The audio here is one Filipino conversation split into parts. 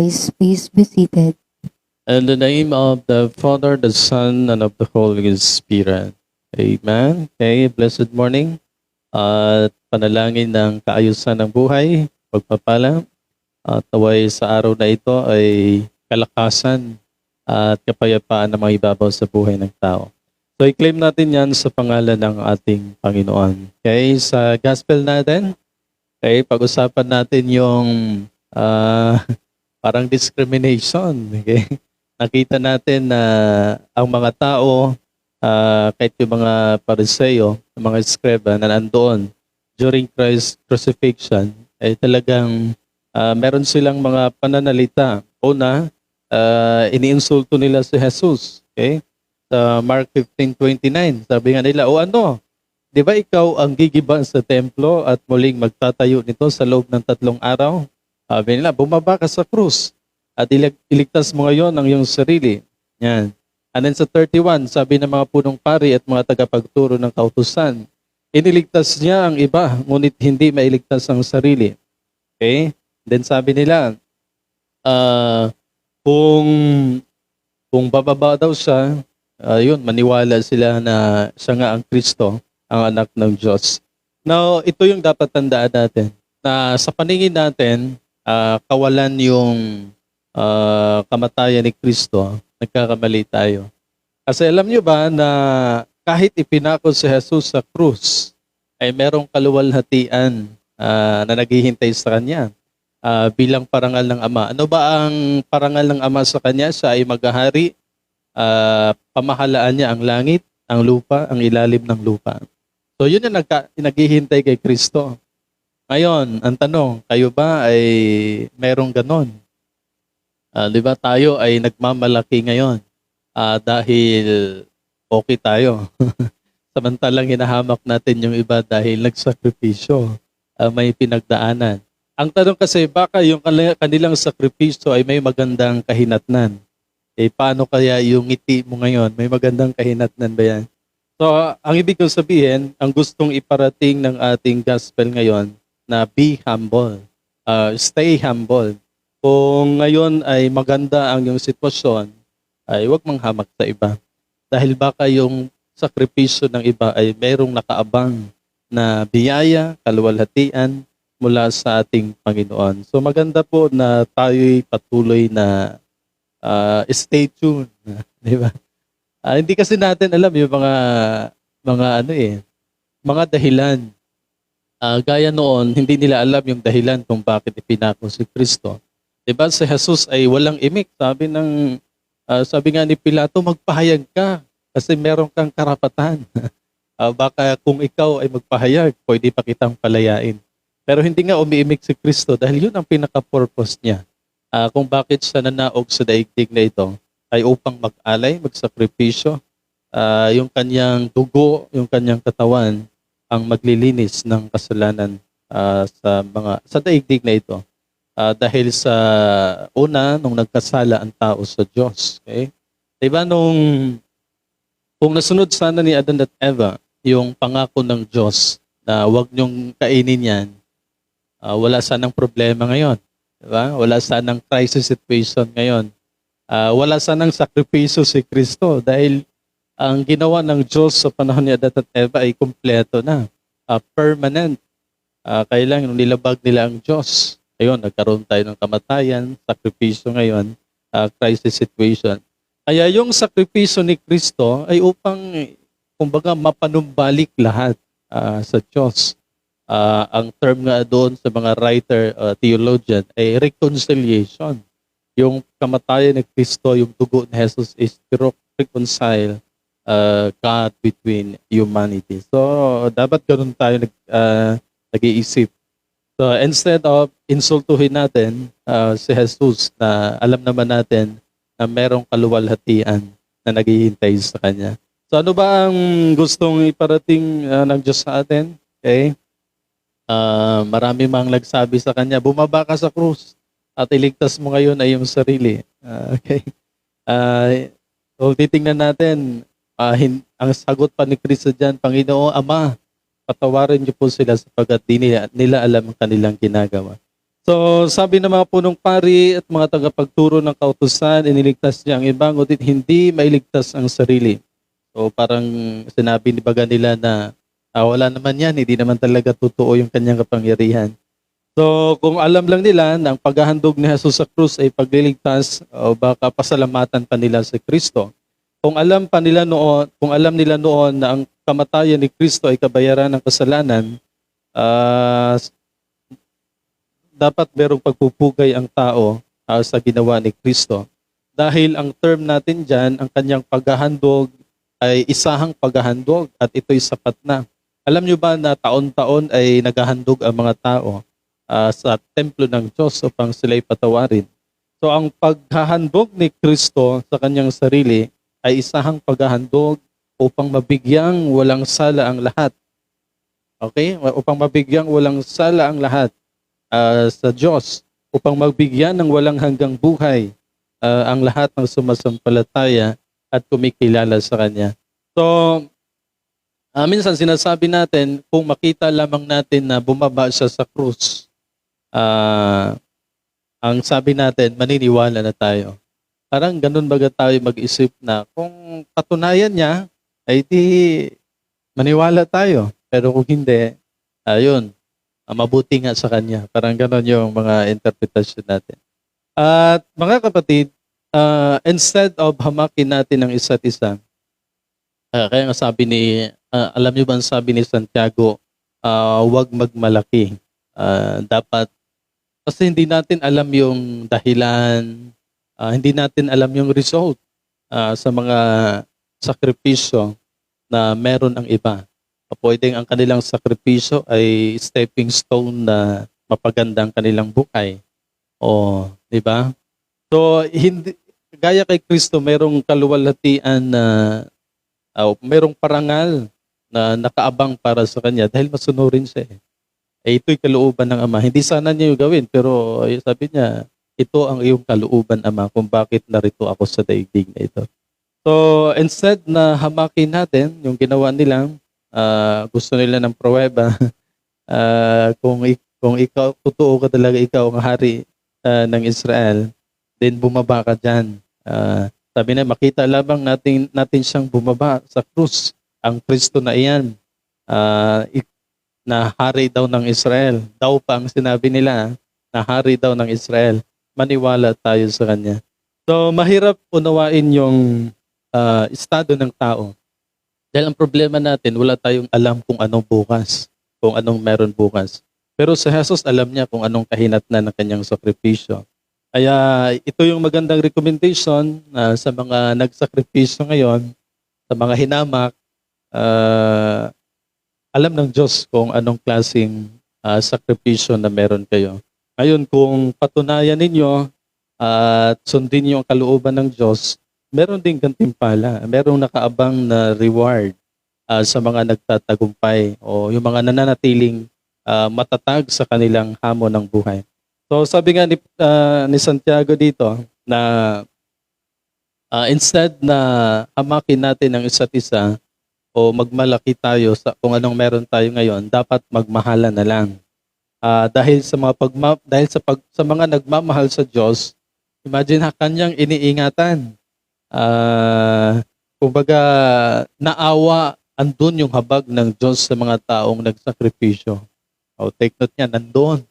Christ. Please be seated. In the name of the Father, the Son, and of the Holy Spirit. Amen. Okay, blessed morning. At panalangin ng kaayusan ng buhay, pagpapala. At naway sa araw na ito ay kalakasan at kapayapaan na mga ibabaw sa buhay ng tao. So i-claim natin yan sa pangalan ng ating Panginoon. Okay, sa gospel natin, okay, pag-usapan natin yung ah, parang discrimination. Okay? Nakita natin na ang mga tao, ah, kahit yung mga pariseo, mga eskreba na nandoon during Christ's crucifixion, ay talagang ah, meron silang mga pananalita. Una, ah, iniinsulto nila si Jesus. Okay? Sa Mark 15.29, sabi nga nila, o ano, di ba ikaw ang gigiba sa templo at muling magtatayo nito sa loob ng tatlong araw? Sabi nila, bumaba ka sa krus at ilig- iligtas mo ngayon ang iyong sarili. Yan. And then sa 31, sabi ng mga punong pari at mga tagapagturo ng kautusan, iniligtas niya ang iba, ngunit hindi mailigtas ang sarili. Okay? Then sabi nila, ah, kung kung bababa daw siya, ayun, maniwala sila na siya nga ang Kristo, ang anak ng Diyos. Now, ito yung dapat tandaan natin, na sa paningin natin, ah, kawalan yung ah, kamatayan ni Kristo, nagkakamali tayo. Kasi alam nyo ba na kahit ipinako si Jesus sa krus, ay merong kaluwalhatian ah, na naghihintay sa kanya ah, bilang parangal ng Ama. Ano ba ang parangal ng Ama sa kanya? Siya ay maghahari, ah, pamahalaan niya ang langit, ang lupa, ang ilalim ng lupa. So yun yung nagka, naghihintay kay Kristo. Ngayon, ang tanong, kayo ba ay merong ganon? Ah, di ba tayo ay nagmamalaki ngayon ah, dahil okay tayo. Samantalang hinahamak natin yung iba dahil nagsakripisyo, ah, may pinagdaanan. Ang tanong kasi, baka yung kani- kanilang sakripisyo ay may magandang kahinatnan. Eh, paano kaya yung ngiti mo ngayon? May magandang kahinatnan ba yan? So, ang ibig kong sabihin, ang gustong iparating ng ating gospel ngayon na be humble. Uh, stay humble. Kung ngayon ay maganda ang iyong sitwasyon, ay huwag manghamak sa iba. Dahil baka yung sakripisyo ng iba ay merong nakaabang na biyaya, kaluwalhatian mula sa ating Panginoon. So maganda po na tayo'y patuloy na ah, stay tuned. Di ba? Ah, hindi kasi natin alam yung mga mga ano eh, mga dahilan. Ah, gaya noon, hindi nila alam yung dahilan kung bakit ipinako si Kristo. 'Di ba? Si Jesus ay walang imik. Sabi ng ah, sabi nga ni Pilato, magpahayag ka kasi meron kang karapatan. Ah, baka kung ikaw ay magpahayag, pwede pa kitang palayain. Pero hindi nga umiimik si Kristo dahil yun ang pinaka-purpose niya. Ah, kung bakit siya nanaog sa daigdig na ito ay upang mag-alay, magsakripisyo, ah, yung kanyang dugo, yung kanyang katawan ang maglilinis ng kasalanan ah, sa mga sa daigdig na ito. Ah, dahil sa una nung nagkasala ang tao sa Diyos, okay? 'Di ba nung kung nasunod sana ni Adan at Eva yung pangako ng Diyos na huwag niyong kainin yan, ah, wala sanang problema ngayon. Di ba? Wala sanang crisis situation ngayon. Ah, wala sanang sakripisyo si Kristo dahil ang ginawa ng Diyos sa panahon ni Adan at Eva ay kumpleto na. Ah, permanent. Kailangan nung nilabag nila ang Diyos. Ayun, nagkaroon tayo ng kamatayan, sakripisyo ngayon, ah, crisis situation. Kaya yung sakripisyo ni Kristo ay upang, kumbaga, mapanumbalik lahat ah, sa Diyos. Ah, ang term nga doon sa mga writer, ah, theologian, ay reconciliation. Yung kamatayan ni Kristo, yung dugo ni Jesus is to reconcile uh, God between humanity. So, dapat ganun tayo nag, ah, nag-iisip. So, instead of insultuhin natin ah, si Jesus na alam naman natin na merong kaluwalhatian na naghihintay sa Kanya. So, ano ba ang gustong iparating ah, ng Diyos sa atin? Okay? Ah, marami mang nagsabi sa Kanya, bumaba ka sa krus at iligtas mo ngayon ay iyong sarili. Ah, okay? Ah, so, titingnan natin, ah, hin- ang sagot pa ni Kristo dyan, Panginoon Ama, patawarin niyo po sila sapagkat di nila, nila alam ang kanilang ginagawa. So, sabi ng mga punong pari at mga tagapagturo ng kautusan, iniligtas niya ang iba, ngunit hindi mailigtas ang sarili. So, parang sinabi ni baga nila na ah, wala naman yan, hindi naman talaga totoo yung kanyang kapangyarihan. So, kung alam lang nila na ang paghahandog ni Jesus sa krus ay pagliligtas o baka pasalamatan pa nila si Kristo. Kung alam pa nila noon, kung alam nila noon na ang kamatayan ni Kristo ay kabayaran ng kasalanan, ah, dapat merong pagpupugay ang tao ah, sa ginawa ni Kristo. Dahil ang term natin dyan, ang kanyang paghahandog ay isahang paghahandog at ito'y sapat na. Alam nyo ba na taon-taon ay naghahandog ang mga tao ah, sa templo ng Diyos upang sila'y patawarin. So ang paghahandog ni Kristo sa kanyang sarili ay isahang paghahandog upang mabigyang walang sala ang lahat. Okay? Upang mabigyang walang sala ang lahat ah, sa Diyos. Upang magbigyan ng walang hanggang buhay ah, ang lahat ng sumasampalataya at kumikilala sa Kanya. So, ah, minsan sinasabi natin, kung makita lamang natin na bumaba siya sa krus, ah, ang sabi natin, maniniwala na tayo. Parang ganun baga tayo mag-isip na kung patunayan niya, ay di maniwala tayo. Pero kung hindi, ayun, ah, mabuti nga sa kanya. Parang ganun yung mga interpretation natin. At mga kapatid, ah, instead of hamakin natin ang isa't isa, ah, kaya nga sabi ni, ah, alam niyo ba ang sabi ni Santiago, ah, huwag magmalaki. Ah, dapat kasi hindi natin alam yung dahilan, ah, hindi natin alam yung result ah, sa mga sakripisyo na meron ang iba. Ah, Pwedeng ang kanilang sakripisyo ay stepping stone na mapaganda ang kanilang buhay. O, di ba? So, hindi, gaya kay Kristo, merong kaluwalhatian na, ah, merong parangal na nakaabang para sa kanya dahil masunurin siya eh eh ito'y kalooban ng Ama. Hindi sana niya yung gawin, pero ay, sabi niya, ito ang iyong kalooban, Ama, kung bakit narito ako sa daigdig na ito. So, instead na hamakin natin yung ginawa nila, ah, gusto nila ng pruweba, ah, kung, kung ikaw, totoo ka talaga ikaw ang hari ah, ng Israel, then bumaba ka dyan. Ah, sabi na, makita lamang natin, natin siyang bumaba sa krus. Ang Kristo na iyan. Ik- na hari daw ng Israel. Daw pa ang sinabi nila na hari daw ng Israel. Maniwala tayo sa kanya. So mahirap unawain yung ah, estado ng tao. Dahil ang problema natin, wala tayong alam kung anong bukas, kung anong meron bukas. Pero sa Jesus, alam niya kung anong kahinatnan ng kanyang sakripisyo. Kaya ito yung magandang recommendation ah, sa mga nagsakripisyo ngayon, sa mga hinamak, ah, alam ng Diyos kung anong klaseng ah, sakripisyo na meron kayo. Ngayon, kung patunayan ninyo at sundin niyo ang kalooban ng Diyos, meron ding gantimpala. Merong nakaabang na reward ah, sa mga nagtatagumpay o yung mga nananatiling ah, matatag sa kanilang hamon ng buhay. So sabi nga ni, ah, ni Santiago dito na ah, instead na hamakin natin ang isa't isa, o magmalaki tayo sa kung anong meron tayo ngayon, dapat magmahala na lang. Ah, dahil sa mga pagma, dahil sa pag, sa mga nagmamahal sa Diyos, imagine ha kanyang iniingatan. Ah, kumbaga naawa andun yung habag ng Diyos sa mga taong nagsakripisyo. O take note niya, nandun.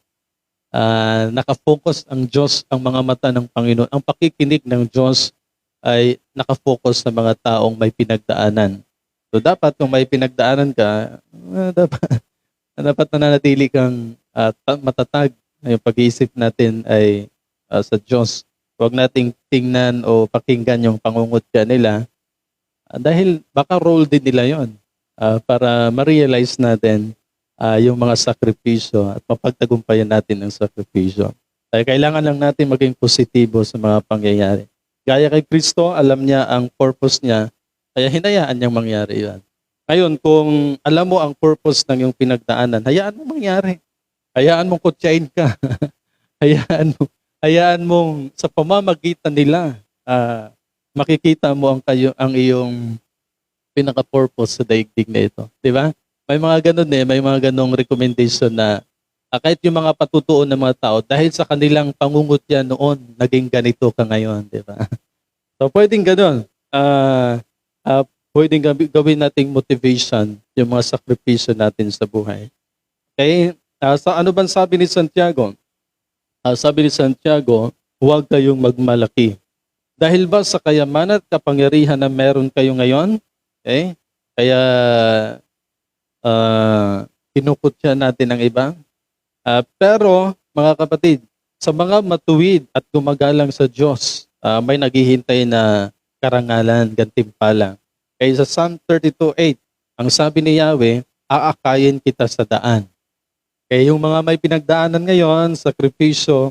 Ah, nakafocus ang Diyos, ang mga mata ng Panginoon. Ang pakikinig ng Diyos ay nakafocus sa mga taong may pinagdaanan. So dapat kung may pinagdaanan ka, ah, dapat dapat nananatili kang ah, ta- matatag. Yung pag-iisip natin ay ah, sa Diyos. Huwag nating tingnan o pakinggan yung pangungutya nila ah, dahil baka role din nila yon para ma-realize natin ah, yung mga sakripisyo at mapagtagumpayan natin ang sakripisyo. Kaya kailangan lang natin maging positibo sa mga pangyayari. Gaya kay Kristo, alam niya ang purpose niya kaya hinayaan niyang mangyari yan. Ngayon, kung alam mo ang purpose ng iyong pinagdaanan, hayaan mo mangyari. Hayaan mong kutsain ka. hayaan mo. Hayaan mong sa pamamagitan nila, ah, makikita mo ang, kayo, ang iyong pinaka-purpose sa daigdig na ito. Di ba? May mga ganun eh, may mga ganong recommendation na Ah, kahit yung mga patutuon ng mga tao, dahil sa kanilang pangungutya noon, naging ganito ka ngayon, di ba? So, pwedeng ganun. Ah, ah, pwedeng gawin nating motivation yung mga sakripisyo natin sa buhay. Okay? Ah, sa ano bang sabi ni Santiago? Ah, sabi ni Santiago, huwag kayong magmalaki. Dahil ba sa kayamanan at kapangyarihan na meron kayo ngayon? Okay? Kaya uh, kinukutya natin ang iba. Ah, pero mga kapatid, sa mga matuwid at gumagalang sa Diyos, ah, may naghihintay na karangalan, gantimpala. Kaya sa Psalm 32.8, ang sabi ni Yahweh, aakayin kita sa daan. Kaya yung mga may pinagdaanan ngayon, sakripisyo,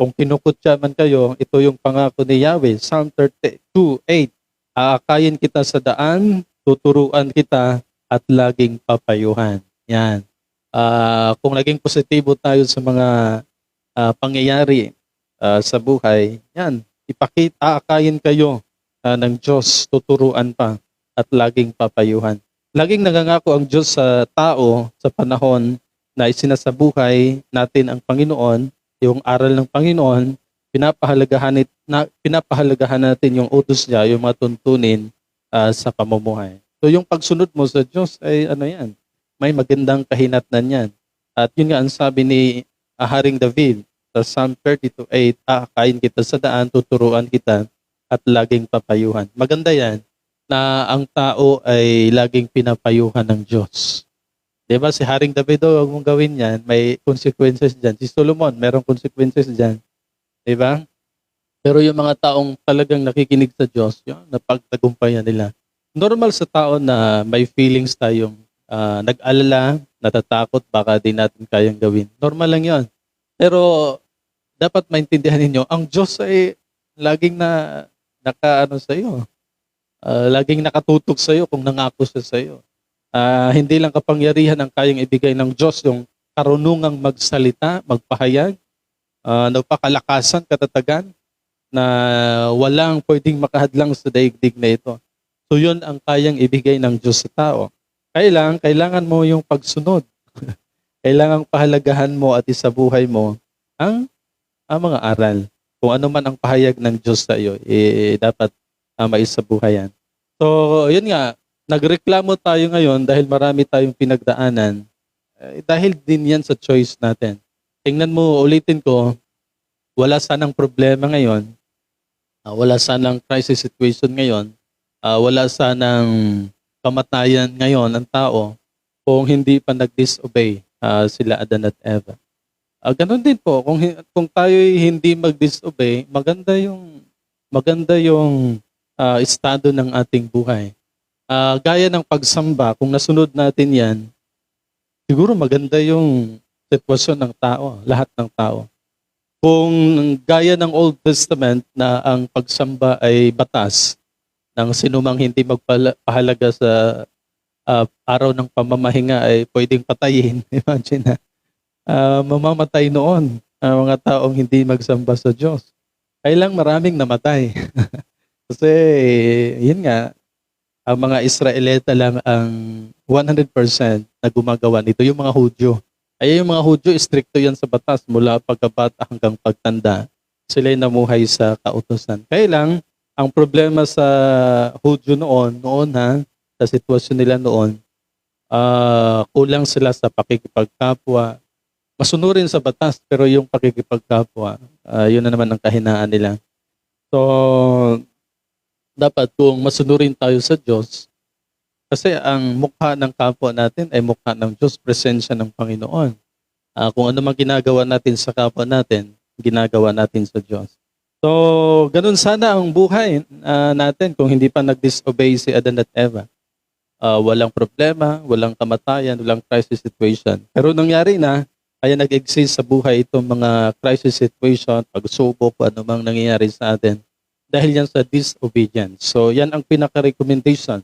kung kinukutya man kayo, ito yung pangako ni Yahweh, Psalm 32.8, aakayin kita sa daan, tuturuan kita, at laging papayuhan. Yan. Ah, kung naging positibo tayo sa mga ah, pangyayari ah, sa buhay, yan, ipakita, aakayin kayo ah, ng Diyos, tuturuan pa, at laging papayuhan. Laging nangangako ang Diyos sa tao sa panahon na isinasabuhay natin ang Panginoon, yung aral ng Panginoon, pinapahalagahan, na, pinapahalagahan natin yung utos niya, yung mga tuntunin ah, sa pamumuhay. So yung pagsunod mo sa Diyos ay ano yan, may magandang kahinatnan yan. At yun nga ang sabi ni ah, Haring David sa Psalm 32.8, aakain kita sa daan, tuturuan kita, at laging papayuhan. Maganda yan na ang tao ay laging pinapayuhan ng Diyos. Di ba? Si Haring David, oh, huwag mong gawin yan. May consequences dyan. Si Solomon, merong consequences dyan. Di ba? Pero yung mga taong talagang nakikinig sa Diyos, yun, napagtagumpayan nila. Normal sa tao na may feelings tayong ah, nag-alala, natatakot, baka di natin kayang gawin. Normal lang yon. Pero dapat maintindihan ninyo, ang Diyos ay laging na nakaano sa iyo. Ah, laging nakatutok sa iyo kung nangako siya sa iyo. Ah, hindi lang kapangyarihan ang kayang ibigay ng Diyos yung karunungang magsalita, magpahayag, uh, napakalakasan, katatagan, na walang pwedeng makahadlang sa daigdig na ito. So yun ang kayang ibigay ng Diyos sa tao. Kailang, kailangan mo yung pagsunod. kailangan pahalagahan mo at isabuhay mo ang, ang mga aral. Kung ano man ang pahayag ng Diyos sa iyo, eh, dapat uh, maisabuhay yan. So, yun nga, nagreklamo tayo ngayon dahil marami tayong pinagdaanan. Eh, dahil din yan sa choice natin. Tingnan mo, ulitin ko, wala sanang problema ngayon. ah, wala sanang crisis situation ngayon. ah, wala sanang kamatayan ngayon ng tao kung hindi pa nag-disobey ah, sila Adan at Eva. Ah, ganun din po, kung, kung tayo hindi mag-disobey, maganda yung maganda yung ah, estado ng ating buhay. Ah, gaya ng pagsamba, kung nasunod natin yan, siguro maganda yung sitwasyon ng tao, lahat ng tao. Kung gaya ng Old Testament na ang pagsamba ay batas ng sinumang hindi magpahalaga sa ah, araw ng pamamahinga ay pwedeng patayin. Imagine na. Ah, mamamatay noon ang mga taong hindi magsamba sa Diyos. Kailang maraming namatay. Kasi yun nga, ang mga Israelita lang ang 100% na gumagawa nito, yung mga Hudyo. Ay yung mga Hudyo, stricto yan sa batas mula pagkabata hanggang pagtanda. Sila ay namuhay sa kautosan. Kaya lang, ang problema sa Hudyo noon, noon ha, sa sitwasyon nila noon, ah, kulang sila sa pakikipagkapwa. Masunurin sa batas, pero yung pakikipagkapwa, ah, yun na naman ang kahinaan nila. So, dapat kung masunurin tayo sa Diyos, kasi ang mukha ng kapwa natin ay mukha ng Diyos, presensya ng Panginoon. Ah, kung ano man ginagawa natin sa kapwa natin, ginagawa natin sa Diyos. So, ganun sana ang buhay ah, natin kung hindi pa nag-disobey si Adan at Eva. Ah, walang problema, walang kamatayan, walang crisis situation. Pero nangyari na, kaya nag-exist sa buhay itong mga crisis situation, pagsubok, ano mang nangyayari sa atin dahil yan sa disobedience. So yan ang pinaka-recommendation.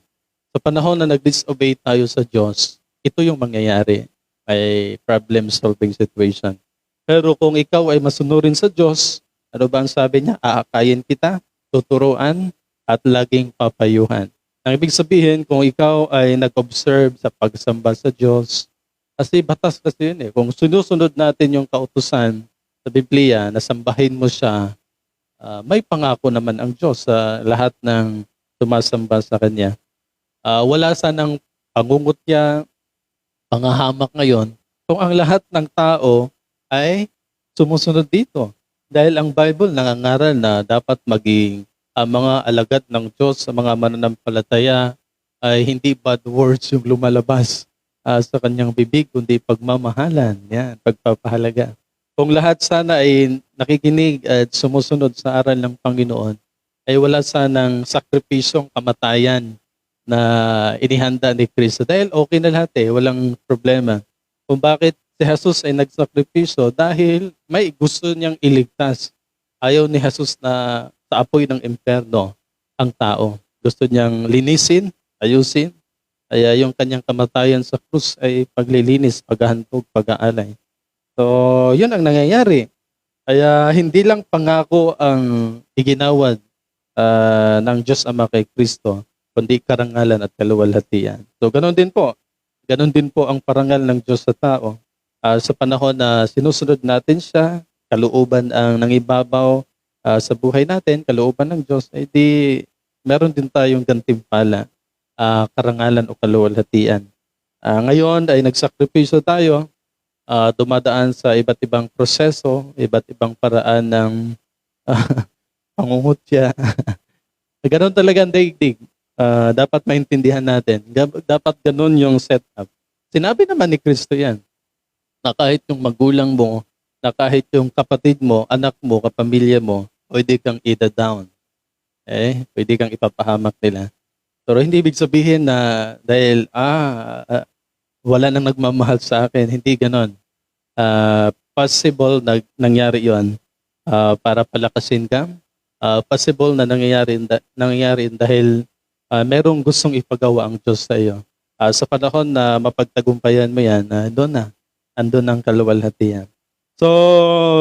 Sa panahon na nag-disobey tayo sa Diyos, ito yung mangyayari. May problem-solving situation. Pero kung ikaw ay masunurin sa Diyos, ano ba ang sabi niya? Aakayin kita, tuturuan, at laging papayuhan. Ang ibig sabihin, kung ikaw ay nag-observe sa pagsamba sa Diyos, Kasi batas kasi yun eh. Kung sinusunod natin yung kautusan sa Biblia, na sambahin mo siya, ah, may pangako naman ang Diyos sa lahat ng tumasamba sa Kanya. Ah, wala sanang pangungutya, pangahamak ngayon, kung ang lahat ng tao ay sumusunod dito. Dahil ang Bible nangangaral na dapat maging ang mga alagad ng Diyos sa mga mananampalataya ay hindi bad words yung lumalabas ah, sa kanyang bibig, kundi pagmamahalan, yan, pagpapahalaga. Kung lahat sana ay nakikinig at sumusunod sa aral ng Panginoon, ay wala sanang sakripisyong kamatayan na inihanda ni Kristo. Dahil okay na lahat eh, walang problema. Kung bakit si Jesus ay nagsakripisyo dahil may gusto niyang iligtas. Ayaw ni Jesus na sa apoy ng impyerno ang tao. Gusto niyang linisin, ayusin. Kaya yung kanyang kamatayan sa krus ay paglilinis, paghahantog, pag-aalay. So, yun ang nangyayari. Kaya hindi lang pangako ang iginawad ah, ng Diyos Ama kay Kristo, kundi karangalan at kaluwalhatian. So, ganun din po. Ganun din po ang parangal ng Diyos sa tao. Ah, sa panahon na sinusunod natin siya, kalooban ang nangibabaw ah, sa buhay natin, kalooban ng Diyos, ay di meron din tayong gantimpala, ah, karangalan o kaluwalhatian. Ah, ngayon ay nagsakripisyo tayo, ah, dumadaan sa iba't ibang proseso, iba't ibang paraan ng ah, pangungutya. Ganon talaga ang daigdig. Ah, dapat maintindihan natin. Dapat ganon yung setup. Sinabi naman ni Kristo yan, na kahit yung magulang mo, na kahit yung kapatid mo, anak mo, kapamilya mo, pwede kang ida-down. Eh, pwede kang ipapahamak nila. Pero hindi ibig sabihin na dahil, ah, ah, wala nang nagmamahal sa akin. Hindi ganon. Ah, possible na nangyari yon ah, para palakasin ka. Ah, possible na nangyayari, nangyayari dahil ah, merong gustong ipagawa ang Diyos sa iyo. Ah, sa panahon na mapagtagumpayan mo yan, ah, doon na. Andun ang kaluwalhatian. So,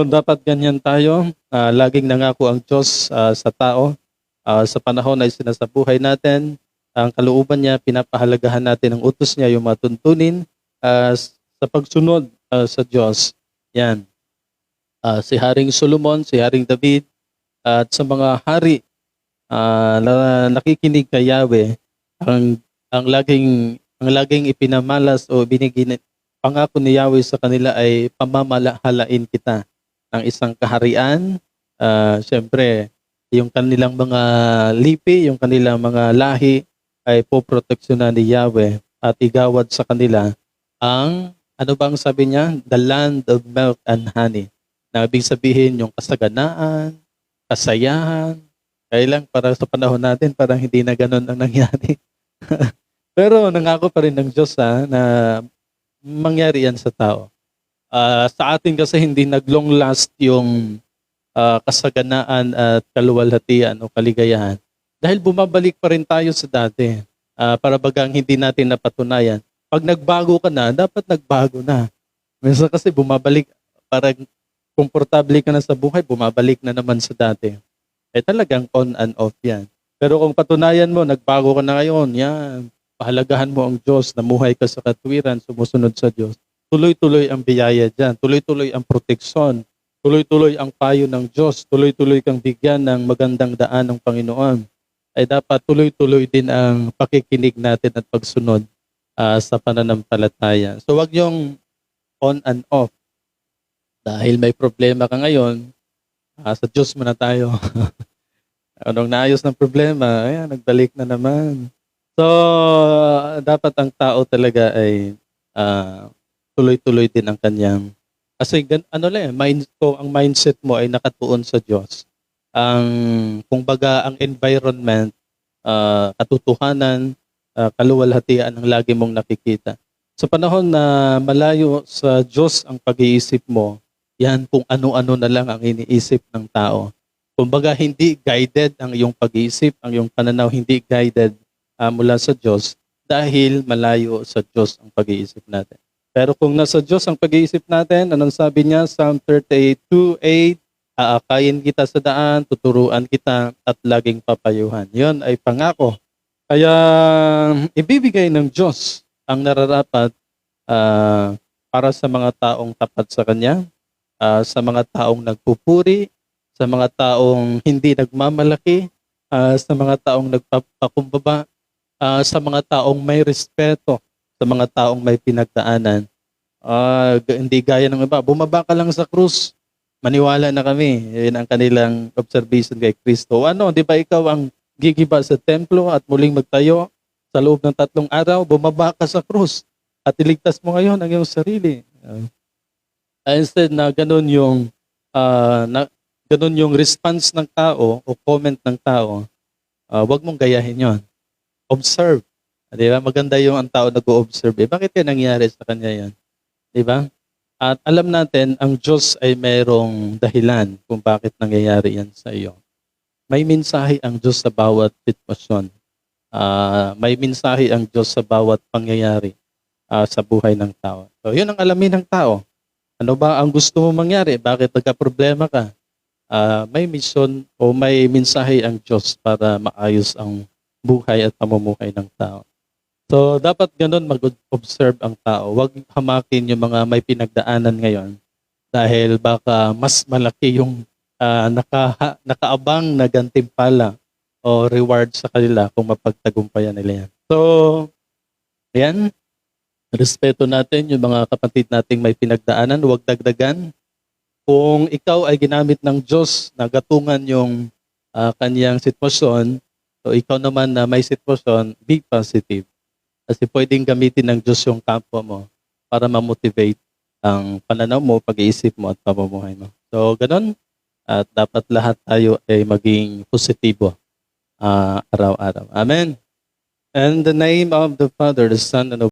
dapat ganyan tayo. Ah, laging nangako ang Diyos ah, sa tao. Ah, sa panahon na sinasabuhay natin, ang kalooban niya, pinapahalagahan natin ang utos niya, yung matuntunin ah, sa pagsunod ah, sa Diyos. Yan. Ah, si Haring Solomon, si Haring David, at sa mga hari ah, na nakikinig kay Yahweh, ang ang laging ang laging ipinamalas o binigin pangako ni Yahweh sa kanila ay pamamalahalain kita ng isang kaharian. Ah, Siyempre, yung kanilang mga lipi, yung kanilang mga lahi ay poproteksyonan ni Yahweh at igawad sa kanila ang, ano bang sabi niya? The land of milk and honey. Na ibig sabihin yung kasaganaan, kasayahan. Kaya lang para sa panahon natin, parang hindi na ganun ang nangyari. Pero nangako pa rin ng Diyos ha, na mangyari yan sa tao. Ah, sa atin kasi hindi nag-long last yung ah, kasaganaan at kaluwalhatian o kaligayahan. Dahil bumabalik pa rin tayo sa dati. Ah, para bagang hindi natin napatunayan. Pag nagbago ka na, dapat nagbago na. Minsan kasi bumabalik, parang komportable ka na sa buhay, bumabalik na naman sa dati. Eh talagang on and off yan. Pero kung patunayan mo, nagbago ka na ngayon, yan, pahalagahan mo ang Diyos, namuhay ka sa katwiran, sumusunod sa Diyos. Tuloy-tuloy ang biyaya dyan, tuloy-tuloy ang proteksyon, tuloy-tuloy ang payo ng Diyos, tuloy-tuloy kang bigyan ng magandang daan ng Panginoon. Ay dapat tuloy-tuloy din ang pakikinig natin at pagsunod ah, sa pananampalataya. So wag yung on and off. Dahil may problema ka ngayon, ah, sa Diyos muna tayo. Anong naayos ng problema, ayan, nagbalik na naman. So, dapat ang tao talaga ay ah, tuloy-tuloy din ang kanyang kasi ano lang, eh, mind, ko, ang mindset mo ay nakatuon sa Diyos. Ang, kung baga, ang environment, ah, katotohanan, ah, kaluwalhatian ang lagi mong nakikita. Sa panahon na malayo sa Diyos ang pag-iisip mo, yan kung ano-ano na lang ang iniisip ng tao. Kumbaga, hindi guided ang iyong pag-iisip, ang iyong pananaw hindi guided ah, mula sa Diyos dahil malayo sa Diyos ang pag-iisip natin. Pero kung nasa Diyos ang pag-iisip natin, anong sabi niya? Psalm 38.2.8, aakayin kita sa daan, tuturuan kita at laging papayuhan. Yon ay pangako. Kaya ibibigay ng Diyos ang nararapat ah, para sa mga taong tapat sa Kanya, ah, sa mga taong nagpupuri, sa mga taong hindi nagmamalaki, ah, sa mga taong nagpapakumbaba, ah, sa mga taong may respeto, sa mga taong may pinagdaanan. Ah, g- hindi gaya ng iba, bumaba ka lang sa krus, maniwala na kami. Yan ang kanilang observation kay Kristo. Ano, di ba ikaw ang gigiba sa templo at muling magtayo sa loob ng tatlong araw, bumaba ka sa krus at iligtas mo ngayon ang iyong sarili. Ah, instead na ganun yung ah, na, ganun yung response ng tao o comment ng tao, ah, wag mong gayahin yon. Observe. Di ba? Maganda yung ang tao nag-observe. Eh, bakit yan nangyari sa kanya yan? Di ba? At alam natin, ang Diyos ay mayroong dahilan kung bakit nangyayari yan sa iyo. May mensahe ang Diyos sa bawat sitwasyon. Ah, may mensahe ang Diyos sa bawat pangyayari ah, sa buhay ng tao. So, yun ang alamin ng tao. Ano ba ang gusto mo mangyari? Bakit nagka-problema ka? Ah, may mission o may mensahe ang Diyos para maayos ang buhay at pamumuhay ng tao. So, dapat ganun mag-observe ang tao. Huwag hamakin yung mga may pinagdaanan ngayon dahil baka mas malaki yung ah, naka, nakaabang na gantimpala o reward sa kanila kung mapagtagumpayan nila yan. So, yan. Respeto natin yung mga kapatid nating may pinagdaanan. Huwag dagdagan. Kung ikaw ay ginamit ng Diyos na gatungan yung ah, kanyang sitwasyon, so ikaw naman na may sitwasyon, be positive. Kasi pwedeng gamitin ng Diyos yung kampo mo para ma-motivate ang pananaw mo, pag-iisip mo at pamumuhay mo. So, ganun. At dapat lahat tayo ay maging positibo ah, araw-araw. Amen. And the name of the Father, the Son, and of